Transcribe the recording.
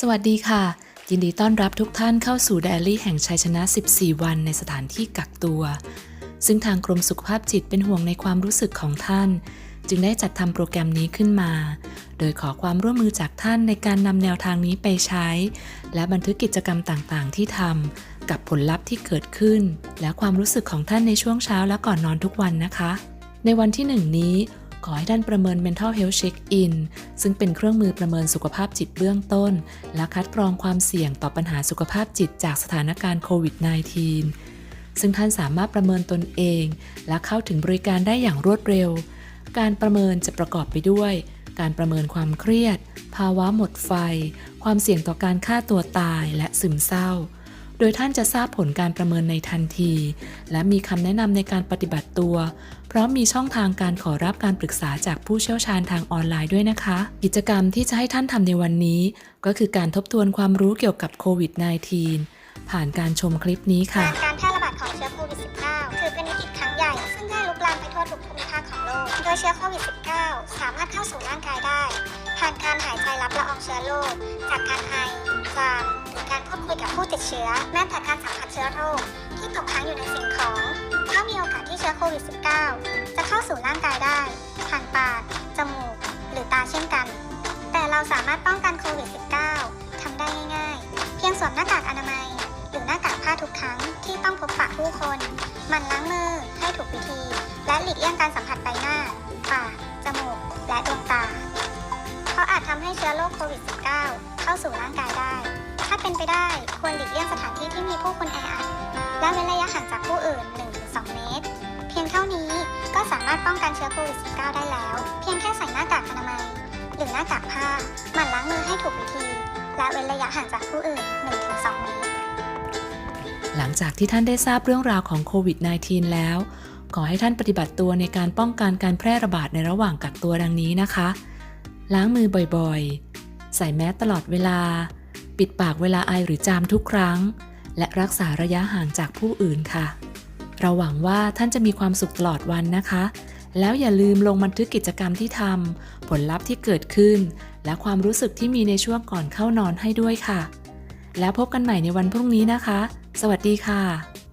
สวัสดีค่ะ ยินดีต้อนรับทุกท่านเข้าสู่ไดอารี่แห่งชัยชนะ 14 วันในสถานที่กักตัว ซึ่งทางกรมสุขภาพจิตเป็นห่วงในความรู้สึกของท่าน จึงได้จัดทำโปรแกรมนี้ขึ้นมา โดยขอความร่วมมือจากท่านในการนำแนวทางนี้ไปใช้ และบันทึกกิจกรรมต่างๆ ที่ทำกับผลลัพธ์ที่เกิดขึ้น และความรู้สึกของท่านในช่วงเช้าและก่อนนอนทุกวันนะคะ ในวันที่หนึ่งนี้ ขอให้ท่านประเมิน mental health check in ซึ่งเป็นเครื่องมือประเมินสุขภาพจิตเบื้องต้น และคัดกรองความเสี่ยงต่อปัญหาสุขภาพจิตจากสถานการณ์โควิด -19 ซึ่งท่านสามารถประเมินตนเอง และเข้าถึงบริการได้อย่างรวดเร็ว การประเมินจะประกอบไปด้วย การประเมินความเครียด ภาวะหมดไฟ ความเสี่ยงต่อการฆ่าตัวตายและซึมเศร้า โดยท่านจะทราบผลการประเมินในทันที และมีคำแนะนำในการปฏิบัติตัว พร้อมมีช่องทางการขอรับการปรึกษาจากผู้เชี่ยวชาญทางออนไลน์ด้วยนะคะ กิจกรรมที่จะให้ท่านทำในวันนี้ ก็คือการทบทวนความรู้เกี่ยวกับโควิด -19 ผ่านการชมคลิปนี้ค่ะ การแพร่ระบาดของเชื้อโควิด -19 ถือเป็นวิกฤตครั้งใหญ่ ซึ่งได้ลุกลามไปทั่วทุกภูมิภาคของโลก โดยเชื้อโควิด -19 สามารถเข้าสู่ร่างกายได้ ผ่านการหายใจรับละอองเชื้อโรคจากการไอจาม การพูดคุยกับผู้ติดเชื้อ แม้แต่การสัมผัสเชื้อโรคที่ตกค้างอยู่ในสิ่งของก็มีโอกาสที่เชื้อโควิด -19 จะเข้าสู่ร่างกายได้ผ่านปาก จมูก หรือตาเช่นกัน แต่เราสามารถป้องกันโควิด -19 ทำได้ง่ายๆ เพียงสวมหน้ากากอนามัย หรือหน้ากากผ้าทุกครั้งที่ต้องพบปะผู้คนมันล้างมือให้ถูกวิธี และหลีกเลี่ยงการสัมผัสใบหน้า ปาก จมูก และดวงตา เพราะอาจทำให้เชื้อโรคโควิด -19 เข้าสู่ร่างกายได้าเป็นไปได้ควรหลีกเลี่ยงสถานที่ที่มีผู้คนแออัด และเว้นระยะห่างจากผู้อื่น 1-2 เมตร เพียงเท่านี้ก็สามารถป้องกันเชื้อโควิด -19 ได้แล้ว เพียงแค่ใส่หน้ากากอนามัย หรือหน้ากากผ้าหมั่นล้างมือให้ถูกวิธี และเว้นระยะห่างจากผู้อื่น 1-2 เมตร หลังจากที่ท่านได้ทราบเรื่องราวของโควิด -19 แล้ว ขอให้ท่านปฏิบัติตัวในการป้องกันการแพร่ระบาดในระหว่างกักตัวดังนี้นะคะ ล้างมือบ่อยๆ ใส่แมสตลอดเวลา ปิดปากเวลาไอหรือจามทุกครั้ง และรักษาระยะห่างจากผู้อื่นค่ะ เราหวังว่าท่านจะมีความสุขตลอดวันนะคะ แล้วอย่าลืมลงบันทึกกิจกรรมที่ทำผลลัพธ์ที่เกิดขึ้น และความรู้สึกที่มีในช่วงก่อนเข้านอนให้ด้วยค่ะ แล้วพบกันใหม่ในวันพรุ่งนี้นะคะ สวัสดีค่ะ